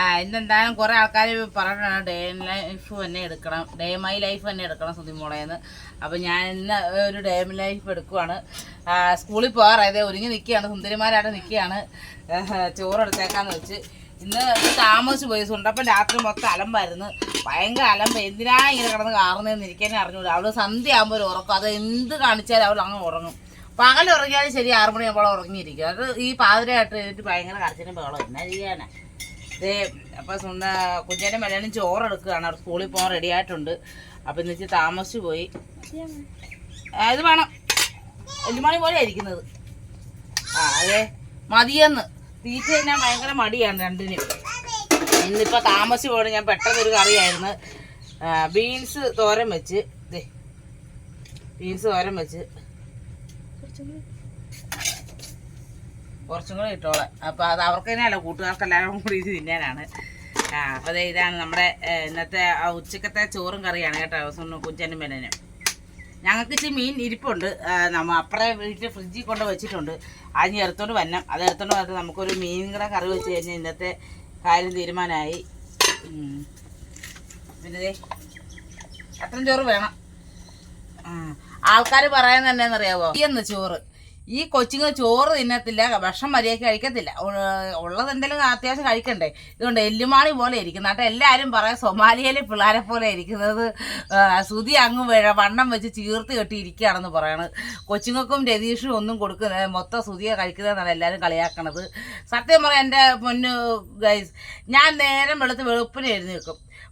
ആ ഇന്നെന്തായാലും കുറേ ആൾക്കാർ പറഞ്ഞാണ് ഡേ ലൈഫ് തന്നെ എടുക്കണം ഡേ മൈ ലൈഫ് തന്നെ എടുക്കണം സുതിമോളേന്ന് അപ്പം ഞാൻ ഇന്ന് ഒരു ഡേ മൈ ലൈഫ് എടുക്കുവാണ്. സ്കൂളിൽ പോകാറായത് ഒരുങ്ങി നിൽക്കുകയാണ് സുന്ദരിമാരായിട്ട് നിൽക്കുകയാണ്. ചോറ് എടുത്തേക്കാന്ന് വെച്ച്. ഇന്ന് താമസിച്ച് പോയി സുണ്ടപ്പൻ രാത്രി മൊത്തം അലമ്പായിരുന്നു. ഭയങ്കര അലമ്പ്. എന്തിനാ ഇങ്ങനെ കിടന്ന് കാറുന്നതെന്ന് ഇരിക്കാനേ അറിഞ്ഞൂടാ. അവൾ സന്ധ്യ ആകുമ്പോൾ ഒരു ഉറക്കം. അത് എന്ത് കാണിച്ചാലും അവൾ അങ്ങ് ഉറങ്ങും. പകൽ ഉറങ്ങിയാലും ശരി ആറു മണിയാകുമ്പോൾ ഉറങ്ങിയിരിക്കും അത് ഈ പാതിരയായിട്ട് എഴുതിട്ട് ഭയങ്കര കരച്ചിലും ബഹളം എന്നാ ചെയ്യാനാ? ഇതേ അപ്പം സ്വന്തം കുഞ്ഞേന്റെ മലയാളം ചോറ് എടുക്കുകയാണ് അവർ സ്കൂളിൽ പോകാൻ റെഡി ആയിട്ടുണ്ട്. അപ്പം ഇന്നിച്ച് താമസിച്ചു പോയി. ഇത് വേണം. എല്ലുമണി പോലെ ഇരിക്കുന്നത്. ആ അതെ. മതിയെന്ന്. തീറ്റ തന്നെ ഭയങ്കര മടിയാണ് രണ്ടിനും. ഇന്നിപ്പോൾ താമസിച്ച് പോകണം. ഞാൻ പെട്ടെന്നൊരു കറിയായിരുന്നു. ബീൻസ് തോരൻ വെച്ച്. ബീൻസ് തോരൻ വെച്ച്. കുറച്ചും കൂടി. ഇട്ടോളെ. അപ്പോൾ അത് അവർക്ക് തന്നെയല്ല കൂട്ടുകാർക്ക് എല്ലാവരും കൂടി ഇത് തിന്നാനാണ്. ആ അപ്പോൾ ഇതാണ് നമ്മുടെ ഇന്നത്തെ ആ ഉച്ചക്കത്തെ ചോറും കറിയാണ് കേട്ടോ സ്വന്തം കുഞ്ചനും മെനനും ഞങ്ങൾക്ക് ഇച്ചിരി മീൻ ഇരിപ്പുണ്ട്. നമ്മൾ നമ്മ അപ്പുറേ വീട്ടിൽ ഫ്രിഡ്ജിൽ കൊണ്ട് വെച്ചിട്ടുണ്ട്. അത് എടുത്തോണ്ട് വന്നം അത് എടുത്തോണ്ട് വന്നിട്ട് നമുക്കൊരു മീൻ കൂടെ കറി വെച്ച് കഴിഞ്ഞാൽ ഇന്നത്തെ കാര്യം തീരുമാനമായി. പിന്നെ അത്രയും ചോറ് വേണം. ആൾക്കാർ പറയാൻ തന്നെ അറിയാവോ ഈ എന്ന് ചോറ്. ഈ കൊച്ചുങ്ങൾ ചോറ് തിന്നത്തില്ല ഭക്ഷണം മര്യാദയ്ക്ക് കഴിക്കത്തില്ല. ഉള്ള- ഉള്ളത് എന്തെങ്കിലും അത്യാവശ്യം കഴിക്കണ്ടേ? ഇതുകൊണ്ട് എല്ലുമാണി പോലെ ഇരിക്കുന്നത് കേട്ടോ എല്ലാവരും പറയാം സൊമാലിയയിലെ പിള്ളേരെ പോലെ ഇരിക്കുന്നത്. സുതി അങ്ങ് വണ്ണം വെച്ച് ചീർത്ത് കെട്ടി ഇരിക്കുകയാണെന്ന് പറയണത് കൊച്ചുങ്ങൾക്കും രതീഷും ഒന്നും കൊടുക്കുന്ന മൊത്തം സുതിയെ കഴിക്കുന്നതെന്നാണ് എല്ലാവരും കളിയാക്കണത്. സത്യം പറയാം എന്റെ മുന്നു ഗൈസ് ഞാൻ നേരം വെളുത്ത് വെളുപ്പിന് എഴുതി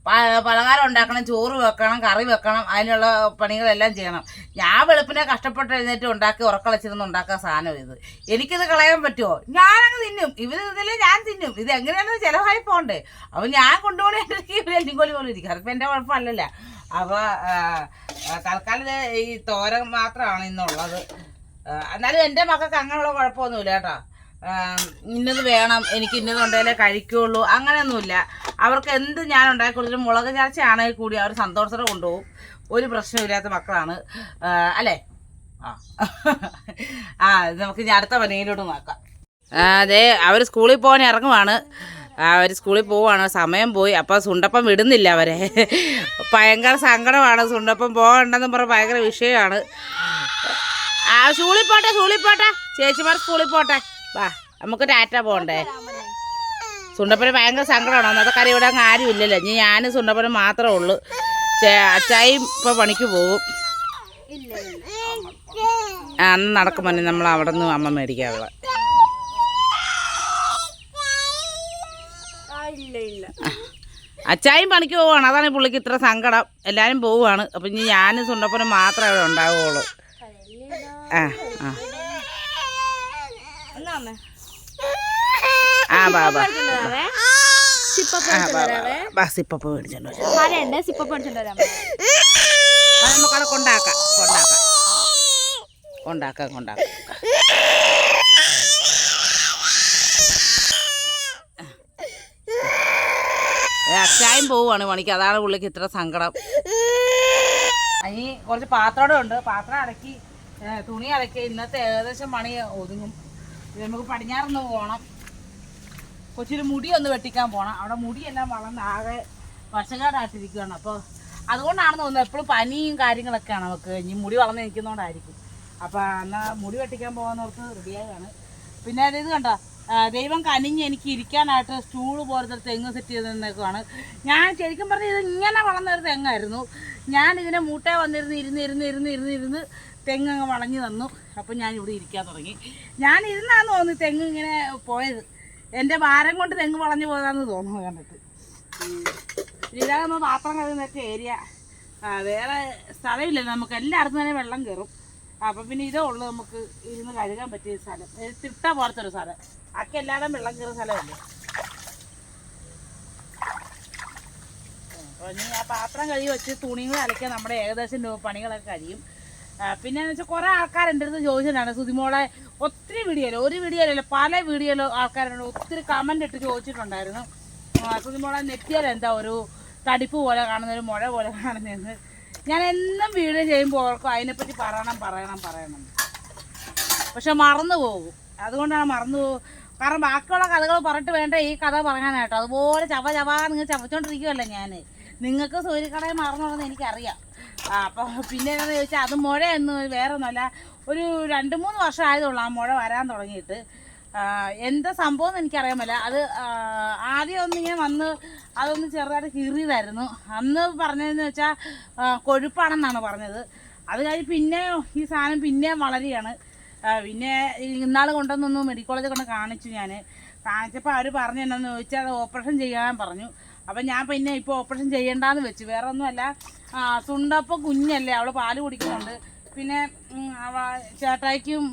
പ- പലഹാരം ഉണ്ടാക്കണം ചോറ് വെക്കണം കറി വെക്കണം അതിനുള്ള പണികളെല്ലാം ചെയ്യണം. ഞാൻ വെളുപ്പിനെ കഷ്ടപ്പെട്ട് എഴുന്നേറ്റ് ഉണ്ടാക്കി ഉറക്കളച്ചിരുന്ന് ഉണ്ടാക്കാൻ സാധനം ഇത്. എനിക്കിത് കളയാൻ പറ്റുമോ ഞാനങ്ങ് തിന്നും. ഇവർ ഇതിൽ ഞാൻ തിന്നും. ഇത് എങ്ങനെയാണെന്ന് ചിലവായി പോകണ്ടേ അപ്പം ഞാൻ കൊണ്ടുപോകണേ ഇവർ എല്ലിങ്കോലി പോലും ഇരിക്കും. അതിപ്പോൾ എന്റെ കുഴപ്പമല്ലല്ല. അപ്പോൾ തൽക്കാലം ഈ തോരൻ മാത്രമാണ് ഇന്നുള്ളത്. എന്നാലും എന്റെ മക്കൾക്ക് അങ്ങനെയുള്ള കുഴപ്പമൊന്നുമില്ല കേട്ടോ. ഇന്നത് വേണം. എനിക്ക് ഇന്നത് ഉണ്ടെങ്കിലേ കഴിക്കുള്ളൂ. അങ്ങനെയൊന്നുമില്ല. അവർക്ക് എന്ത് ഞാൻ ഉണ്ടാക്കി കൊടുത്തിട്ടും മുളക് ചാർച്ചയാണെങ്കിൽ കൂടി അവർ സന്തോഷത്തോടെ കൊണ്ടുപോകും. ഒരു പ്രശ്നമില്ലാത്ത മക്കളാണ്. അല്ലേ? ആ. ആ നമുക്ക് ഇനി അടുത്ത പനിയിലോട്ട് നോക്കാം. അതെ അവർ സ്കൂളിൽ പോകാൻ ഇറങ്ങുവാണ്. അവർ സ്കൂളിൽ പോവാണ്. സമയം പോയി. അപ്പോൾ സുണ്ടപ്പം വിടുന്നില്ല അവരെ. ഭയങ്കര സങ്കടമാണ് സുണ്ടപ്പം പോകണ്ടെന്ന് പറഞ്ഞ ഭയങ്കര വിഷയമാണ്. ആ സ്കൂളിൽ പോട്ടെ സ്കൂളിൽ പോട്ടെ. ചേച്ചിമാർ സ്കൂളിൽ പോട്ടെ. വാ നമുക്ക് ടാറ്റ പോകണ്ടേ. സുണ്ടപ്പന് ഭയങ്കര സങ്കടമാണ്. അന്നത്തെ കറി ഇവിടെ അങ്ങ് ആരും ഇല്ലല്ലോ. ഇനി ഞാനും സുണ്ടപ്പനും മാത്രമേ ഉള്ളൂ. ചേ അച്ചായും ഇപ്പോൾ പണിക്ക് പോകും അന്ന് നടക്കുമ്പോൾ നമ്മൾ അവിടെ നിന്ന് അമ്മ മേടിക്കാറുള്ള. അച്ചായും പണിക്ക് പോവാണ്. അതാണ് പുള്ളിക്ക് ഇത്ര സങ്കടം. എല്ലാവരും പോവുകയാണ് അപ്പം ഇനി ഞാനും സുണ്ടപ്പനും മാത്രമേ അവിടെ ഉണ്ടാവുകയുള്ളൂ. ആ ആ. ആ ബാ ബാ. സിപ്പപ്പ് മേടിച്ചോണ്ട് ആ, നമുക്കവിടെ കൊണ്ടാക്കാം. കൊണ്ടാക്കാം. കൊണ്ടാക്കാം. കൊണ്ടാക്കാം അച്ചായം പോവാണ് പണിക്ക്. അതാണ് പുള്ളിക്ക് ഇത്ര സങ്കടം. ഇനി കുറച്ച് പാത്രം ഉണ്ട്. പാത്രം അടക്കി തുണി അടക്കി ഇന്നത്തെ ഏകദേശം മണി ഒതുങ്ങും. നമുക്ക് പടിഞ്ഞാറൊന്ന് പോകണം കൊച്ചിന് മുടി ഒന്ന് വെട്ടിക്കാൻ പോകണം അവിടെ മുടിയെല്ലാം വളർന്ന് ആകെ വശകാടായിട്ടിരിക്കുകയാണ്. അപ്പോൾ അതുകൊണ്ടാണെന്ന് തോന്നുന്നത് എപ്പോഴും പനിയും കാര്യങ്ങളൊക്കെയാണ് നമുക്ക്. ഇനി മുടി വളർന്ന് നിൽക്കുന്നതുകൊണ്ടായിരിക്കും അപ്പോൾ എന്നാൽ മുടി വെട്ടിക്കാൻ പോകുന്നവർക്ക് റെഡിയായാണ് പിന്നെ അതായത് കണ്ടോ? ദൈവം കനിഞ്ഞ് എനിക്ക് ഇരിക്കാനായിട്ട് സ്റ്റൂൾ പോലത്തെ തെങ്ങ് സെറ്റ് ചെയ്ത് നിന്നേക്കുവാണ് ഞാൻ ശരിക്കും പറഞ്ഞാൽ ഇത് ഇങ്ങനെ വളർന്ന ഒരു തെങ്ങായിരുന്നു. ഞാൻ ഇതിനെ മൂട്ടേ വന്നിരുന്ന് ഇരുന്ന് ഇരുന്ന് ഇരുന്ന് ഇരുന്ന് ഇരുന്ന് തെങ്ങ് അങ്ങ് വളഞ്ഞു തന്നു. അപ്പം ഞാൻ ഇവിടെ ഇരിക്കാൻ തുടങ്ങി. ഞാൻ ഇരുന്നാന്ന് തോന്നുന്നു തെങ്ങ് ഇങ്ങനെ പോയത്. എന്റെ ഭാരം കൊണ്ട് തെങ്ങ് വളഞ്ഞു പോയതാന്ന് തോന്നുന്നു കണ്ടിട്ട്. ഇതാകുമ്പോൾ പാത്രം കഴുകുന്നൊക്കെ ഏരിയ വേറെ സ്ഥലമില്ല നമുക്ക് എല്ലായിടത്തും തന്നെ വെള്ളം കയറും അപ്പം പിന്നെ ഇതേ ഉള്ളൂ നമുക്ക് ഇരുന്ന് കഴുകാൻ പറ്റിയ സ്ഥലം തിട്ടാൻ തിട്ട പോലത്തെ സ്ഥലം അക്ക എല്ലാവരും വെള്ളം കയറുന്ന സ്ഥലമല്ലേ അപ്പോൾ ഇനി ആ പാത്രം കഴുകി വെച്ച് തുണികൾ അലക്കാൻ നമ്മുടെ ഏകദേശം പണികളൊക്കെ കഴിയും. പിന്നെ എന്ന് വെച്ചാൽ കുറേ ആൾക്കാരെന്റെ അടുത്ത് ചോദിച്ചിട്ടാണ് സുതിമോളെ ഒത്തിരി വീഡിയോ ഒരു വീഡിയോയിലല്ല പല വീഡിയോയിലും ആൾക്കാരുണ്ട് ഒത്തിരി കമന്റ് ഇട്ട് ചോദിച്ചിട്ടുണ്ടായിരുന്നു. സുതിമോളെ നെറ്റിയാൽ എന്താ ഒരു തടിപ്പ് പോലെ കാണുന്ന ഒരു മുഴ പോലെ കാണുന്നതെന്ന് ഞാൻ എന്നും വീഡിയോ ചെയ്യുമ്പോൾ ഓർക്കും അതിനെപ്പറ്റി പറയണം പറയണം പറയണം. പക്ഷെ മറന്നു പോകും. അതുകൊണ്ടാണ് മറന്നു പോകും. കാരണം ബാക്കിയുള്ള കഥകൾ പറഞ്ഞിട്ട് വേണ്ട ഈ കഥ പറയാനായിട്ടോ. അതുപോലെ ചവ ചവ നിങ്ങൾ ചവച്ചോണ്ടിരിക്കുമല്ലോ ഞാൻ നിങ്ങൾക്ക് സൂര്യക്കടയിൽ മറന്നുള്ളതെന്ന് എനിക്കറിയാം. അപ്പോൾ പിന്നെ എന്താണെന്ന് ചോദിച്ചാൽ അത് മുഴയൊന്നും വേറെ ഒന്നുമല്ല ഒരു രണ്ട് മൂന്ന് വർഷം ആയതുള്ളൂ ആ മുഴ വരാൻ തുടങ്ങിയിട്ട്. എന്താ സംഭവം എന്ന് എനിക്കറിയാൻ പറ്റില്ല. അത് ആദ്യം ഒന്ന് ഇങ്ങനെ വന്ന് അതൊന്ന് ചെറുതായിട്ട് കീറിയതായിരുന്നു. അന്ന് പറഞ്ഞതെന്ന് വെച്ചാൽ കൊഴുപ്പാണെന്നാണ് പറഞ്ഞത്. അത് കഴിഞ്ഞ് പിന്നെ ഈ സാധനം പിന്നെ വളരുകയാണ്. പിന്നെ ഇന്നാൾ കൊണ്ടുവന്നൊന്ന് മെഡിക്കൽ കോളേജിൽ കൊണ്ട് കാണിച്ചു ഞാൻ കാണിച്ചപ്പോൾ അവർ പറഞ്ഞു എന്നാന്ന് ചോദിച്ചാൽ അത് ഓപ്പറേഷൻ ചെയ്യാൻ പറഞ്ഞു. അപ്പം ഞാൻ പിന്നെ ഇപ്പോൾ ഓപ്പറേഷൻ ചെയ്യേണ്ടെന്ന് വെച്ചു. വേറെ ഒന്നുമല്ല സുണ്ടപ്പോൾ കുഞ്ഞല്ലേ അവൾ പാൽ കുടിക്കുന്നുണ്ട്. പിന്നെ ചേട്ടായിക്കും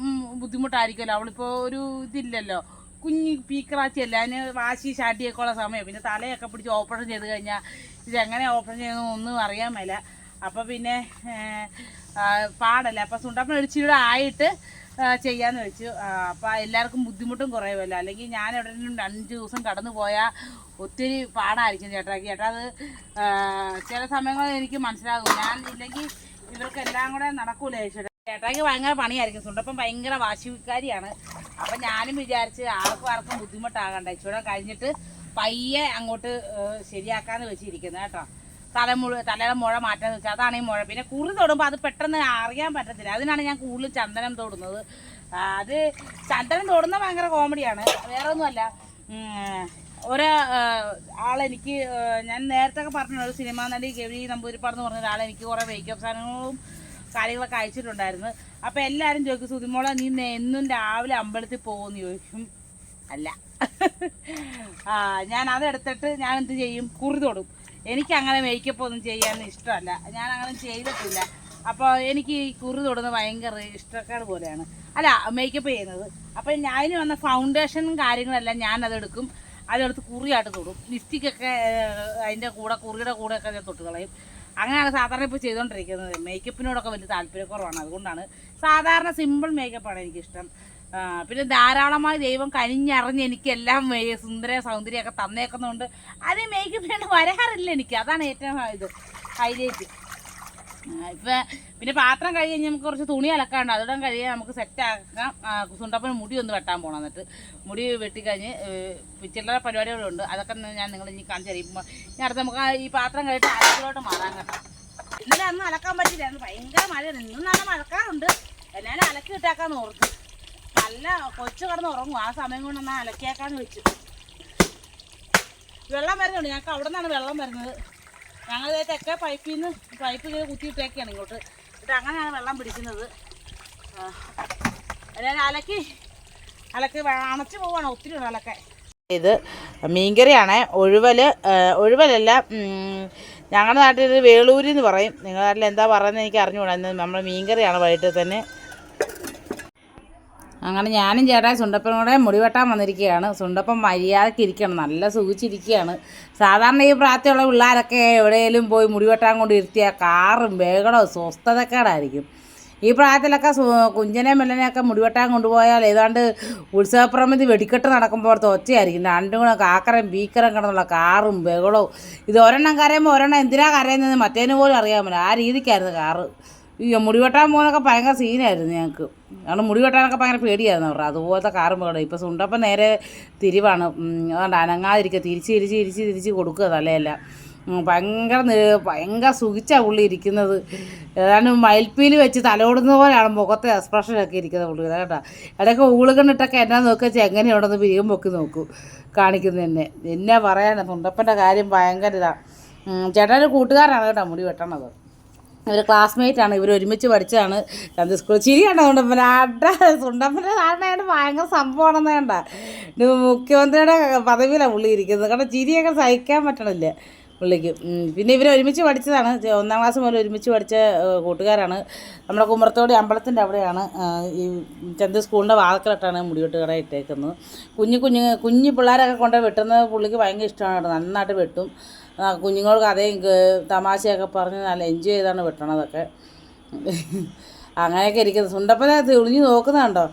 ബുദ്ധിമുട്ടായിരിക്കുമല്ലോ. അവളിപ്പോൾ ഒരു ഇതില്ലല്ലോ. കുഞ്ഞ് പീക്കറാച്ചിയല്ല. അതിന് വാശി ശാട്ടിയൊക്കെ ഉള്ള സമയം. പിന്നെ തലയൊക്കെ പിടിച്ച് ഓപ്പറേഷൻ ചെയ്ത് കഴിഞ്ഞാൽ ഇതെങ്ങനെ ഓപ്പറേഷൻ ചെയ്യുന്നു ഒന്നും അറിയാൻ മേല. അപ്പോൾ പിന്നെ പാടല്ലേ ആ, പാടല്ല. അപ്പം സുണ്ടപ്പൻ ഇടിച്ചിലൂടെ ആയിട്ട് ചെയ്യാമെന്ന് വെച്ചു. അപ്പോൾ എല്ലാവർക്കും ബുദ്ധിമുട്ടും കുറയുമല്ലോ. അല്ലെങ്കിൽ ഞാൻ എവിടെയെങ്കിലും അഞ്ച് ദിവസം കടന്നു പോയാൽ ഒത്തിരി പാടായിരിക്കും ചേട്ടാക്ക് ചേട്ടാ അത് ചില സമയങ്ങളിൽ എനിക്ക് മനസ്സിലാകും. ഞാൻ ഇല്ലെങ്കിൽ ഇവർക്ക് എല്ലാം കൂടെ നടക്കൂലേ ചേട്ടാ? ചേട്ടാക്ക് ഭയങ്കര പണിയായിരിക്കും. സുണ്ടപ്പം ഭയങ്കര വാശിക്കാരിയാണ്. അപ്പൊ ഞാനും വിചാരിച്ച് ആർക്കും ആർക്കും ബുദ്ധിമുട്ടാകണ്ട. ഇച്ചിരി കഴിഞ്ഞിട്ട് പയ്യെ അങ്ങോട്ട് ശരിയാക്കാന്ന് വെച്ചിരിക്കുന്നത് കേട്ടോ. തല മുഴ തലയുടെ മുഴ മാറ്റാന്ന് വെച്ചാൽ അതാണ് ഈ മുഴ. പിന്നെ കുറി തൊടുമ്പോൾ അത് പെട്ടെന്ന് അറിയാൻ പറ്റത്തില്ല. അതിനാണ് ഞാൻ കൂടുതൽ ചന്ദനം തൊടുന്നത്. അത് ചന്ദനം തൊടുന്ന ഭയങ്കര കോമഡിയാണ് വേറെ ഒന്നുമല്ല ഒരു ആളെനിക്ക് ഞാൻ നേരത്തെ ഒക്കെ പറഞ്ഞു ഒരു സിനിമ നടി ഗവി നമ്പൂരിപ്പാട് എന്ന് പറഞ്ഞ ഒരാളെനിക്ക് കുറേ മേക്കപ്പ് സാധനങ്ങളും കാര്യങ്ങളൊക്കെ അയച്ചിട്ടുണ്ടായിരുന്നു. അപ്പോൾ എല്ലാവരും ചോദിക്കും സുതിമോളെ നേ- എന്നും രാവിലെ അമ്പലത്തിൽ പോകുമെന്ന് ചോദിക്കും. അല്ല. ആ ഞാൻ അതെടുത്തിട്ട് ഞാൻ എന്ത് ചെയ്യും? കുറി തൊടും. എനിക്ക് അങ്ങനെ മേക്കപ്പ് ഒന്നും ചെയ്യാൻ ഇഷ്ടമല്ല. ഞാൻ അങ്ങനെ ചെയ്തിട്ടില്ല. അപ്പോൾ എനിക്ക് ഈ കുറി തൊടുന്നത് ഭയങ്കര ഇഷ്ടക്കാട് പോലെയാണ്. അല്ല മേക്കപ്പ് ചെയ്യുന്നത്. അപ്പം ഞാൻ വന്ന ഫൗണ്ടേഷനും കാര്യങ്ങളെല്ലാം ഞാൻ അതെടുക്കും. അതെടുത്ത് കുറിയായിട്ട് തൊടും. ലിപ്സ്റ്റിക്കൊക്കെ അതിന്റെ കൂടെ കുറിയുടെ കൂടെയൊക്കെ ഞാൻ തൊട്ട് കളയും. അങ്ങനെയാണ് സാധാരണ ഇപ്പോൾ ചെയ്തുകൊണ്ടിരിക്കുന്നത് മേക്കപ്പിനോടൊക്കെ വലിയ താല്പര്യക്കുറവാണ്. അതുകൊണ്ടാണ് സാധാരണ സിമ്പിൾ മേക്കപ്പാണ് എനിക്കിഷ്ടം. പിന്നെ ധാരാളമായി ദൈവം കനിഞ്ഞറിഞ്ഞ് എനിക്കെല്ലാം സുന്ദര സൗന്ദര്യമൊക്കെ തന്നേക്കുന്നതുകൊണ്ട് അത് മേക്കപ്പ് ചെയ്യേണ്ട വരാറില്ല എനിക്ക്. അതാണ് ഏറ്റവും ഇത്. ഹൈലൈറ്റ് ഇപ്പം പിന്നെ പാത്രം കഴുകി കഴിഞ്ഞ് നമുക്ക് കുറച്ച് തുണി അലക്കാണ്ട് അതോടെ കഴിയാൻ നമുക്ക് സെറ്റ് ആക്കാം. സുണ്ടപ്പന് മുടി ഒന്ന് വെട്ടാൻ പോകണം എന്നിട്ട്. മുടി വെട്ടിക്കഴിഞ്ഞ് ചില്ലറ പരിപാടികളുണ്ട് അതൊക്കെ ഞാൻ നിങ്ങൾ ഇനി കാണിച്ചു തരും. ഇനി അടുത്ത് നമുക്ക് ഈ പാത്രം കഴിയിട്ട് അലക്കിലോട്ട് മാറാൻ കേട്ടോ. ഇന്നലെ അന്ന് അലക്കാൻ പറ്റില്ല അന്ന് ഭയങ്കര മഴയാണ് ഇന്നും നല്ല മഴക്കാറുണ്ട്. എന്നാലും അലക്കി ഇട്ടാക്കാന്ന് ഓർത്തു. നല്ല കൊച്ചു കടന്ന് ഉറങ്ങും. ആ സമയം കൊണ്ട് എന്നാൽ അലക്കിയാക്കാന്ന് വെച്ചു. വെള്ളം വരുന്നുണ്ട്. ഞങ്ങൾക്ക് അവിടെ നിന്നാണ് വെള്ളം വരുന്നത്. ഞങ്ങൾ തെക്കെ പൈപ്പിൽ നിന്ന് പൈപ്പ് ഇങ്ങനെ കുത്തിയിട്ടേക്കാണ് ഇങ്ങോട്ട്. എന്നിട്ട് അങ്ങനെയാണ് വെള്ളം പിടിക്കുന്നത്. അല്ലെങ്കിൽ അലക്കി അലക്കി അണച്ച് പോവാണ് ഒത്തിരി ഉണ്ട് അലക്കാൻ ഇത് മീൻകറിയാണ്. ഒഴുവൽ ഒഴുവലല്ല ഞങ്ങളുടെ നാട്ടിൽ വേളൂരി എന്ന് പറയും. നിങ്ങളുടെ നാട്ടിൽ എന്താ പറയുന്നത് എനിക്ക് അറിഞ്ഞുകൂടാ. നമ്മൾ മീൻകറിയാണ് വൈകിട്ട് തന്നെ അങ്ങനെ ഞാനും ചേട്ടായി സുണ്ടപ്പനും കൂടെ മുടി വെട്ടാൻ വന്നിരിക്കുകയാണ്. സുണ്ടപ്പം മര്യാദയ്ക്ക് ഇരിക്കണം. നല്ല സൂചിച്ചിരിക്കുകയാണ് സാധാരണ ഈ പ്രായത്തിലുള്ള പിള്ളേരൊക്കെ എവിടെയെങ്കിലും പോയി മുടിവെട്ടാൻ കൊണ്ട് ഇരുത്തിയാൽ കാറും വേഗടോ സ്വസ്ഥതക്കേടായിരിക്കും. ഈ പ്രായത്തിലൊക്കെ കുഞ്ഞനെ മെല്ലനെയൊക്കെ മുടിവെട്ടാൻ കൊണ്ടുപോയാൽ ഏതാണ്ട് ഉത്സവപ്രമിതി വെടിക്കെട്ട് നടക്കുമ്പോഴത്തെ ഒറ്റയായിരിക്കും രണ്ടും കൂടെ കാക്കരം ബീക്കരം കിടന്നുള്ള കാറും ബഹളവും. ഇത് ഒരെണ്ണം കരയുമ്പോൾ ഒരെണ്ണം എന്തിനാ കരയുന്നത് മറ്റേന് പോലും അറിയാമല്ലോ ആ രീതിക്കായിരുന്നു കാറ്. ഈ മുടി വെട്ടാൻ പോകുന്നൊക്കെ ഭയങ്കര സീനായിരുന്നു ഞങ്ങൾക്ക്. കാരണം മുടി വെട്ടാനൊക്കെ ഭയങ്കര പേടിയായിരുന്നു അവരുടെ. അതുപോലത്തെ കാറും പോകണം ഇപ്പോൾ സുണ്ടപ്പം നേരെ തിരിവാണ്. അതുകൊണ്ട് അനങ്ങാതിരിക്കുക. തിരിച്ച് തിരിച്ച് തിരിച്ച് തിരിച്ച് കൊടുക്കുക തലയല്ല. ഭയങ്കര ഭയങ്കര സുഖിച്ചാണ് പുള്ളി ഇരിക്കുന്നത്. ഏതാണ്ട് മയിൽപ്പീൽ വെച്ച് തലോടുന്ന പോലെയാണ് മുഖത്തെ എക്സ്പ്രഷനൊക്കെ ഇരിക്കുന്നത് പുള്ളി. കേട്ടോ ഇടയ്ക്ക് ഊളുകണ്ണിട്ടൊക്കെ എന്നാ നോക്കുക? വെച്ചാൽ എങ്ങനെയുണ്ടെന്ന് പിരിയും പൊക്കി നോക്കൂ. കാണിക്കുന്നത് തന്നെ എന്നാ പറയാനാണ് സുണ്ടപ്പന്റെ കാര്യം ഭയങ്കര ഇതാണ് ചേട്ടന്റെ കൂട്ടുകാരാണ് കേട്ടോ മുടി വെട്ടണത്. ഇവർ ക്ലാസ്മേറ്റ് ആണ്. ഇവർ ഒരുമിച്ച് പഠിച്ചതാണ്. ചന്ത സ്കൂൾ ചിരിയാണ് സുണ്ടപ്പന അട സുണ്ടപ്പന്റെ ധാരണയായിട്ട് ഭയങ്കര സംഭവമാണെന്ന് വേണ്ട മുഖ്യമന്ത്രിയുടെ പദവിയിലാണ് പുള്ളി ഇരിക്കുന്നത്. കാരണം ചിരിയൊക്കെ സഹിക്കാൻ പറ്റണില്ല പുള്ളിക്ക്. പിന്നെ ഇവർ ഒരുമിച്ച് പഠിച്ചതാണ്. ഒന്നാം ക്ലാസ് മുതൽ ഒരുമിച്ച് പഠിച്ച കൂട്ടുകാരാണ്. നമ്മുടെ കുമ്പറത്തോടി അമ്പലത്തിന്റെ അവിടെയാണ്. ഈ ചന്ത സ്കൂളിന്റെ വാതക്കലിട്ടാണ് മുടിവെട്ട് കട ഇട്ടേക്കുന്നത്. കുഞ്ഞു കുഞ്ഞു കുഞ്ഞു പിള്ളേരൊക്കെ കൊണ്ട് വെട്ടുന്നത് പുള്ളിക്ക് ഭയങ്കര ഇഷ്ടമാണ് നന്നായിട്ട് വെട്ടും. ആ, കുഞ്ഞുങ്ങൾക്ക് കഥയും തമാശയൊക്കെ പറഞ്ഞ് നല്ല എൻജോയ് ചെയ്താണ് വെട്ടണതൊക്കെ. അങ്ങനെയൊക്കെ ഇരിക്കുന്നത് സുണ്ടപ്പനെ തെളിഞ്ഞു നോക്കുന്നുണ്ടോ?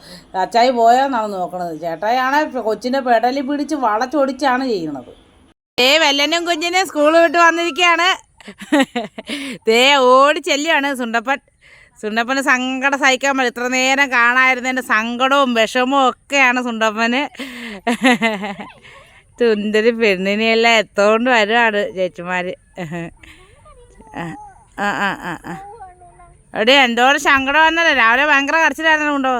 അച്ചായി പോയാന്നാണ് നോക്കണത്. ചേട്ടായാണ് കൊച്ചിന്റെ പെടലി പിടിച്ച് വളച്ചൊടിച്ചാണ് ചെയ്യുന്നത്. ഏ വെല്ലനും കുഞ്ഞിനെ സ്കൂൾ വിട്ട് വന്നിരിക്കുകയാണ് തേ ഓടി ചെല്ലുകയാണ് സുണ്ടപ്പൻ. സുണ്ടപ്പന് സങ്കടം സഹിക്കാൻ പറ്റും ഇത്ര നേരം കാണാതിരുന്നതിന്റെ സങ്കടവും വിഷമവും ഒക്കെയാണ് സുണ്ടപ്പന്. തുന്തൊരു പെണ്ണിനെയെല്ലാം എത്തോണ്ട് വരുവാണ് ചേച്ചിമാർ ആ ആ ആ ആ എവിടെ എന്തോരം സങ്കടം വന്നല്ലോ രാവിലെ ഭയങ്കര കരച്ചിലായിരുന്നു ഉണ്ടോ?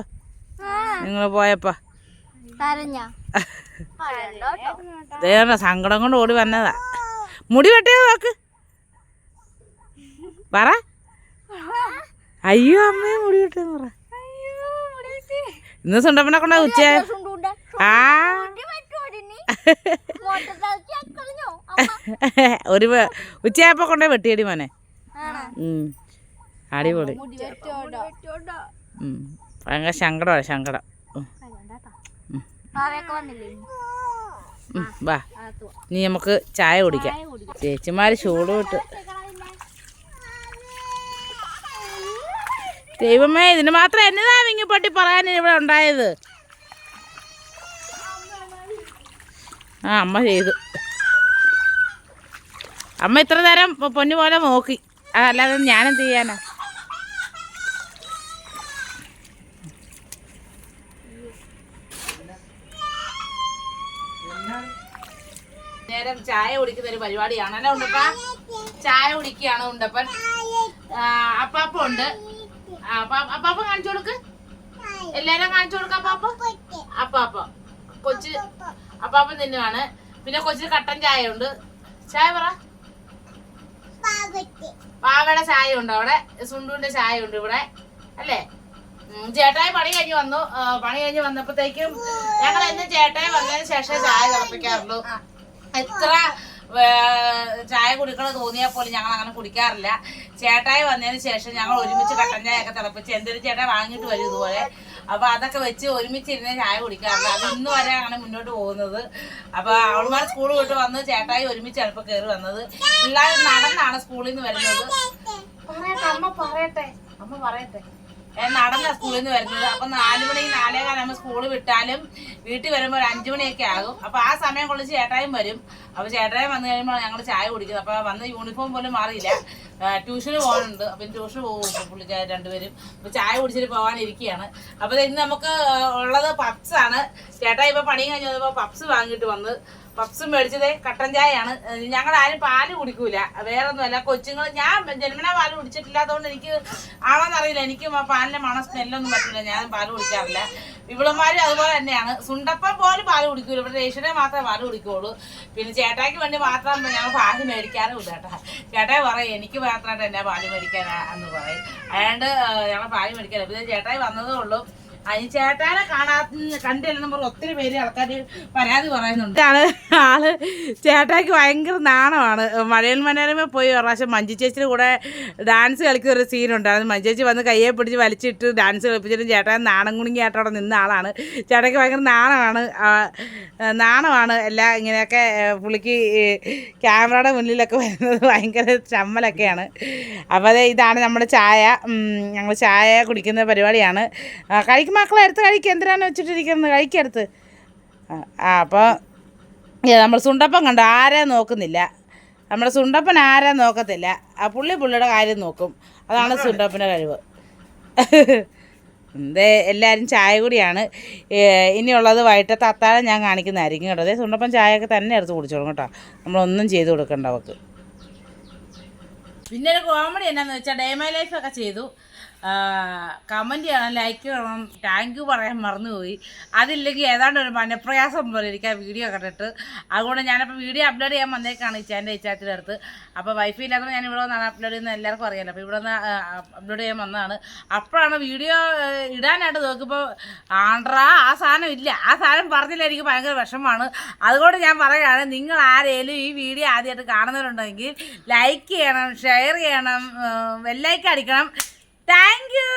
നിങ്ങൾ പോയപ്പോ. ദേവ സങ്കടം കൊണ്ട് ഓടി വന്നതാ. മുടി വെട്ടിയത് നോക്ക് പറ. അയ്യോ അമ്മയെ മുടി വെട്ടിയെന്ന് പറ. ഇന്ന് സുണ്ടപ്പനെ കൊണ്ടാ ഉച്ച ആ. ഒരു ഉച്ചയായപ്പോ കൊണ്ടേ വെട്ടിയടി മോനെ. അടിപൊളി. ഭയങ്കര ശങ്കടമാണ് ശങ്കടം വാ. നീ നമുക്ക് ചായ കുടിക്കാം. ചേച്ചിമാര് ചൂട് വിട്ട്. ദൈവമേ ഇതിന് മാത്രം എന്നതാ വിങ്ങിപ്പട്ടി പറയാൻ ഇവിടെ ഉണ്ടായത്? ആ അമ്മ ചെയ്തു. അമ്മ ഇത്ര നേരം പൊന്നു പോലെ നോക്കി. അതല്ലാതെ ഞാനെന്ത് ചെയ്യാനാ? നേരം ചായ കുടിക്കുന്ന ഒരു പരിപാടിയാണ്. അല്ല ഉണ്ടപ്പ ചായ കുടിക്കുകയാണ് ഉണ്ടപ്പൻ അപ്പാപ്പ ഉണ്ട്. അപ്പാപ്പ കാണിച്ചു കൊടുക്ക്. എല്ലാരും കാണിച്ചു കൊടുക്ക അപ്പാപ്പ. അപ്പാപ്പ. കൊച്ച് അപ്പാപ്പ തിന്നുവാണ്. പിന്നെ കൊച്ചിന് കട്ടൻ ചായ ഉണ്ട് ചായ പറ. പാവയുടെ ചായ ഉണ്ട് അവിടെ. സുണ്ടുവിന്റെ ചായ ഉണ്ട് ഇവിടെ. അല്ലേ? ചേട്ടായി പണി കഴിഞ്ഞ് വന്നു. പണി കഴിഞ്ഞ് വന്നപ്പോഴത്തേക്കും ഞങ്ങൾ എന്ന് ചേട്ടായി വന്നതിന് ശേഷം ചായ തിളപ്പിക്കാറുള്ളൂ. എത്ര ചായ കുടിക്കണം തോന്നിയാൽ പോലും ഞങ്ങൾ അങ്ങനെ കുടിക്കാറില്ല. ചേട്ടായി വന്നതിന് ശേഷം ഞങ്ങൾ ഒരുമിച്ച് കട്ടൻ ചായ ഒക്കെ തിളപ്പിച്ച് എന്തൊരു ചേട്ടായി വാങ്ങിയിട്ട് വരും ഇതുപോലെ. അപ്പൊ അതൊക്കെ വെച്ച് ഒരുമിച്ച് ഇരുന്ന് ചായ കുടിക്കാറില്ല അത് ഇന്ന് വരെ അങ്ങനെ മുന്നോട്ട് പോകുന്നത്. അപ്പൊ അവൾമാർ സ്കൂൾ വിട്ട് വന്ന് ചേട്ടായി ഒരുമിച്ച് ഇപ്പൊ കയറി വന്നത്. പിള്ളേർ നടന്നാണ് സ്കൂളിൽ നിന്ന് വരുന്നത്. അമ്മ പറയട്ടെ. അമ്മ പറയട്ടെ. ഏ, നടന്ന സ്കൂളിൽ നിന്ന് വരുന്നത്. അപ്പൊ നാലുമണി മണി നാലേകാലാകുമ്പോൾ സ്കൂൾ വിട്ടാലും വീട്ടിൽ വരുമ്പോൾ ഒരു അഞ്ചു മണിയൊക്കെ ആകും. അപ്പൊ ആ സമയം കൊണ്ട് ചേട്ടായും വരും. അപ്പൊ ചേട്ടായും വന്നു കഴിയുമ്പോൾ ഞങ്ങൾ ചായ കുടിക്കുന്നത്. അപ്പൊ വന്ന് യൂണിഫോം പോലും മാറിയില്ല. ട്യൂഷന് പോകാനുണ്ട്. അപ്പം ട്യൂഷന് പോകും. പുള്ളിക്കാർ രണ്ടുപേരും. അപ്പൊ ചായ കുടിച്ചിട്ട് പോകാനിരിക്കുകയാണ് അപ്പൊ ഇന്ന് നമുക്ക് ഉള്ളത് പപ്സ് ആണ് ചേട്ടായി ഇപ്പൊ പണി കഴിഞ്ഞപ്പോൾ പപ്സ് വാങ്ങിയിട്ട് വന്ന് പപ്സും മേടിച്ചത് കട്ടൻ ചായയാണ്. ഞങ്ങൾ ആരും പാൽ കുടിക്കൂല. വേറെ ഒന്നുമല്ല കൊച്ചുങ്ങൾ ഞാൻ ജന്മന പാൽ കുടിച്ചിട്ടില്ലാത്തതുകൊണ്ട് എനിക്ക് ആണോന്നറിയില്ല. എനിക്ക് പാലിന്റെ മണം സ്മെല്ലൊന്നും പറ്റില്ല. ഞാൻ പാൽ കുടിക്കാറില്ല. ഇവിളന്മാരും അതുപോലെ തന്നെയാണ്. സുണ്ടപ്പം പോലും പാൽ കുടിക്കൂല. ഇവിടെ രേഷനെ മാത്രമേ പാൽ കുടിക്കുള്ളൂ. പിന്നെ ചേട്ടായിക്ക് വേണ്ടി മാത്രം ഞങ്ങൾ പാൽ മേടിക്കാറും ഇല്ല കേട്ടോ. ചേട്ടായി പറയും എനിക്ക് മാത്രമായിട്ട് എന്നെ പാൽ മേടിക്കാനാ? എന്ന് പറയും. അതുകൊണ്ട് ഞങ്ങൾ പാൽ മേടിക്കാറില്ല. പിന്നെ ചേട്ടായി വന്നതേ ഉള്ളൂ. അതിന് ചേട്ടാനെ കാണാ കണ്ടില്ലെന്ന് പറഞ്ഞ ഒത്തിരി പേര് ആൾക്കാർ പരാതി പറയുന്നുണ്ട്. ആണ് ആൾ. ചേട്ടാക്ക് ഭയങ്കര നാണമാണ്. മഴയിൽ മനോരമ പോയി പ്രാവശ്യം മഞ്ജു ചേച്ചിയുടെ കൂടെ ഡാൻസ് കളിക്കുന്ന ഒരു സീനുണ്ടായിരുന്നു മഞ്ജു ചേച്ചി വന്ന് കയ്യെ പിടിച്ച് വലിച്ചിട്ട് ഡാൻസ് കളിപ്പിച്ചിട്ട് ചേട്ടൻ നാണം കുണുങ്ങി അവിടെ നിന്ന ആളാണ്. ചേട്ടയ്ക്ക് ഭയങ്കര നാണമാണ്. നാണമാണ്. എല്ലാം ഇങ്ങനെയൊക്കെ പുള്ളിക്ക് ക്യാമറയുടെ മുന്നിലൊക്കെ വരുന്നത് ഭയങ്കര ചമ്മലൊക്കെയാണ്. അപ്പോൾ ഇതാണ് നമ്മുടെ ചായ. ഞങ്ങൾ ചായ കുടിക്കുന്ന പരിപാടിയാണ്. കഴിക്കും മക്കളെ എടുത്ത് കഴിക്കുക എന്തിനാണ് വെച്ചിട്ടിരിക്കുന്നത്? കഴിക്കരുത് ആ അപ്പോൾ നമ്മൾ സുണ്ടപ്പൻ കണ്ടു? ആരെ നോക്കുന്നില്ല. നമ്മുടെ സുണ്ടപ്പൻ ആരെ നോക്കത്തില്ല. ആ പുള്ളി പുള്ളിയുടെ കാര്യം നോക്കും. അതാണ് സുണ്ടപ്പന്റെ കഴിവ്. എന്തേ എല്ലാവരും ചായ കൂടിയാണ്. ഇനിയുള്ളത് വൈകിട്ടത്തെ അത്താഴം ഞാൻ കാണിക്കുന്നതായിരിക്കും കേട്ടോ. അതേ സുണ്ടപ്പൻ ചായയൊക്കെ തന്നെ എടുത്ത് കുടിച്ചോളും കേട്ടോ. നമ്മളൊന്നും ചെയ്ത് കൊടുക്കണ്ട അവർക്ക് പിന്നെ ഒരു കോമഡി എന്നാന്ന് വെച്ചാൽ ഡേ മൈ ലൈഫ് ഒക്കെ ചെയ്തു. കമന്റ് ചെയ്യണം ലൈക്ക് ചെയ്യണം താങ്ക് യു പറയാൻ മറന്നുപോയി. അതില്ലെങ്കിൽ ഏതാണ്ട് ഒരു മനപ്രയാസം പോലെ എനിക്ക് ആ വീഡിയോ കണ്ടിട്ട്. അതുകൊണ്ട് ഞാനപ്പോൾ വീഡിയോ അപ്ലോഡ് ചെയ്യാൻ വന്നേക്കാണ് ഇച്ചാന്റെ ഇച്ചാച്ചിന്റെ അടുത്ത്. അപ്പോൾ വൈഫൈ ഇല്ലാത്ത ഞാൻ ഇവിടെ വന്നാണ് അപ്ലോഡ് ചെയ്യുന്നത് എല്ലാവർക്കും അറിയാലോ. അപ്പോൾ ഇവിടെ നിന്ന് അപ്ലോഡ് ചെയ്യാൻ വന്നതാണ്. അപ്പോഴാണ് വീഡിയോ ഇടാനായിട്ട് നോക്കുമ്പോൾ ആണ്ട്രാ ആ സാധനം ഇല്ല. ആ സാധനം പറഞ്ഞില്ല എനിക്ക് ഭയങ്കര വിഷമമാണ്. അതുകൊണ്ട് ഞാൻ പറയുകയാണ് നിങ്ങൾ ആരെങ്കിലും ഈ വീഡിയോ ആദ്യമായിട്ട് കാണുന്നവരുണ്ടെങ്കിൽ ലൈക്ക് ചെയ്യണം ഷെയർ ചെയ്യണം വെല്ലൈക്ക് അടിക്കണം. Thank you